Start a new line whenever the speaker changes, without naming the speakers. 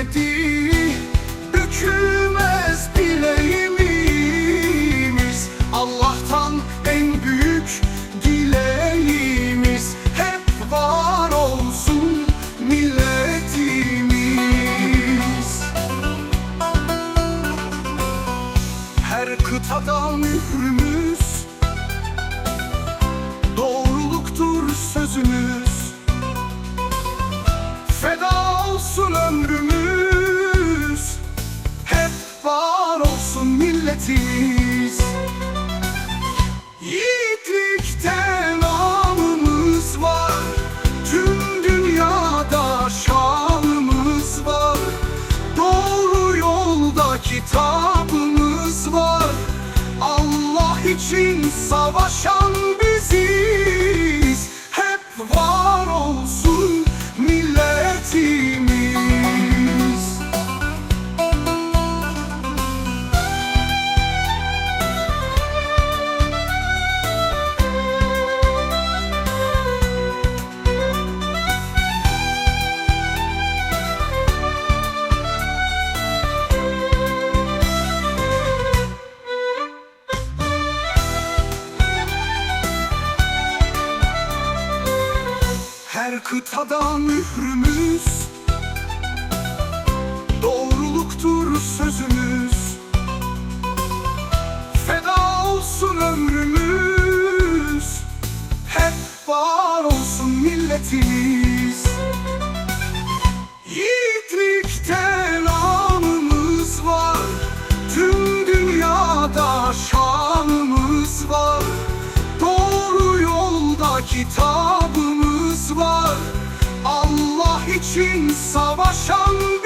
bilmedi Bükülmez dileğimiz. Allah'tan en büyük dileğimiz. Hep var olsun milletimiz. Her kıtadan mührümüz olsun milletimiz Yiğitlikte namımız var Tüm dünyada şanımız var. Doğru yolda kitabımız var Allah için savaşan Her kıtadan mührümüz. Doğruluktur sözümüz. Feda olsun ömrümüz. Hep var olsun milletimiz. Yiğitlikte namımız var. Tüm dünyada şanımız var. Doğru yolda kitabımız var. Allah için savaşan